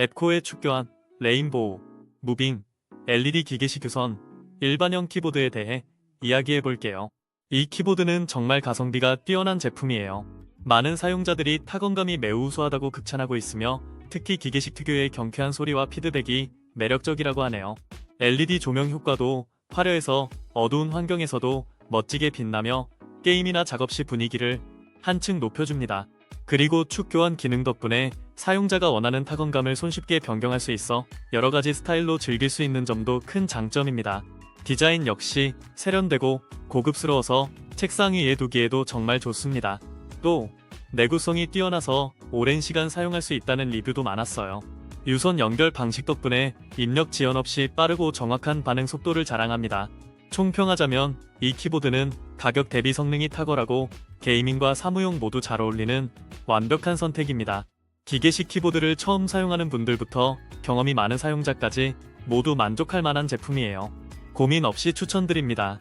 앱코의 축교한 레인보우, 무빙, LED 기계식 유선, 일반형 키보드에 대해 이야기해 볼게요. 이 키보드는 정말 가성비가 뛰어난 제품이에요. 많은 사용자들이 타건감이 매우 우수하다고 극찬하고 있으며 특히 기계식 특유의 경쾌한 소리와 피드백이 매력적이라고 하네요. LED 조명 효과도 화려해서 어두운 환경에서도 멋지게 빛나며 게임이나 작업 시 분위기를 한층 높여줍니다. 그리고 축 교환 기능 덕분에 사용자가 원하는 타건감을 손쉽게 변경할 수 있어 여러 가지 스타일로 즐길 수 있는 점도 큰 장점입니다. 디자인 역시 세련되고 고급스러워서 책상 위에 두기에도 정말 좋습니다. 또 내구성이 뛰어나서 오랜 시간 사용할 수 있다는 리뷰도 많았어요. 유선 연결 방식 덕분에 입력 지연 없이 빠르고 정확한 반응 속도를 자랑합니다. 총평하자면 이 키보드는 가격 대비 성능이 탁월하고 게이밍과 사무용 모두 잘 어울리는 완벽한 선택입니다. 기계식 키보드를 처음 사용하는 분들부터 경험이 많은 사용자까지 모두 만족할 만한 제품이에요. 고민 없이 추천드립니다.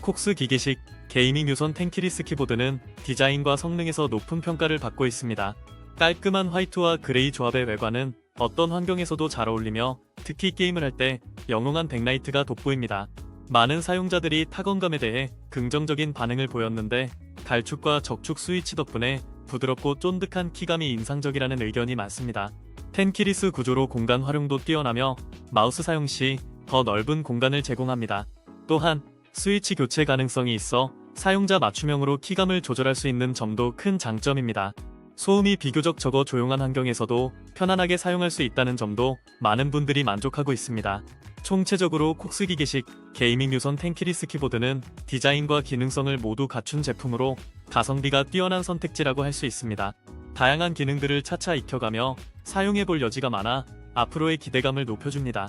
콕스 기계식 게이밍 유선 텐키리스 키보드는 디자인과 성능에서 높은 평가를 받고 있습니다. 깔끔한 화이트와 그레이 조합의 외관은 어떤 환경에서도 잘 어울리며 특히 게임을 할 때 영롱한 백라이트가 돋보입니다. 많은 사용자들이 타건감에 대해 긍정적인 반응을 보였는데 갈축과 적축 스위치 덕분에 부드럽고 쫀득한 키감이 인상적이라는 의견이 많습니다. 텐키리스 구조로 공간 활용도 뛰어나며 마우스 사용 시 더 넓은 공간을 제공합니다. 또한 스위치 교체 가능성이 있어 사용자 맞춤형으로 키감을 조절할 수 있는 점도 큰 장점입니다. 소음이 비교적 적어 조용한 환경에서도 편안하게 사용할 수 있다는 점도 많은 분들이 만족하고 있습니다. 총체적으로 콕스 기계식 게이밍 유선 텐키리스 키보드는 디자인과 기능성을 모두 갖춘 제품으로 가성비가 뛰어난 선택지라고 할 수 있습니다. 다양한 기능들을 차차 익혀가며 사용해볼 여지가 많아 앞으로의 기대감을 높여줍니다.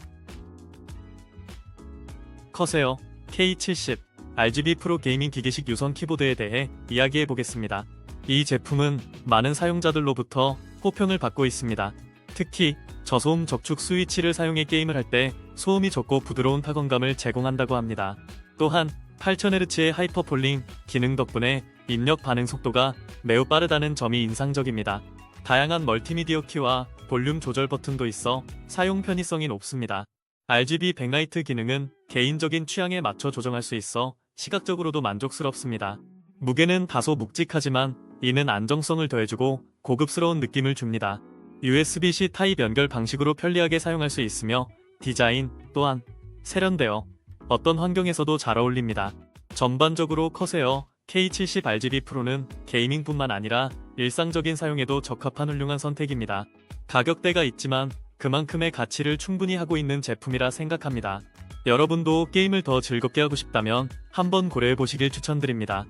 커세어 K70 RGB 프로 게이밍 기계식 유선 키보드에 대해 이야기해 보겠습니다. 이 제품은 많은 사용자들로부터 호평을 받고 있습니다. 특히 저소음 적축 스위치를 사용해 게임을 할 때 소음이 적고 부드러운 타건감을 제공한다고 합니다. 또한 8000Hz의 하이퍼폴링 기능 덕분에 입력 반응 속도가 매우 빠르다는 점이 인상적입니다. 다양한 멀티미디어 키와 볼륨 조절 버튼도 있어 사용 편의성이 높습니다. RGB 백라이트 기능은 개인적인 취향에 맞춰 조정할 수 있어 시각적으로도 만족스럽습니다. 무게는 다소 묵직하지만 이는 안정성을 더해주고 고급스러운 느낌을 줍니다. USB-C 타입 연결 방식으로 편리하게 사용할 수 있으며 디자인 또한 세련되어 어떤 환경에서도 잘 어울립니다. 전반적으로 커세어 K70 RGB 프로는 게이밍뿐만 아니라 일상적인 사용에도 적합한 훌륭한 선택입니다. 가격대가 있지만 그만큼의 가치를 충분히 하고 있는 제품이라 생각합니다. 여러분도 게임을 더 즐겁게 하고 싶다면 한번 고려해 보시길 추천드립니다.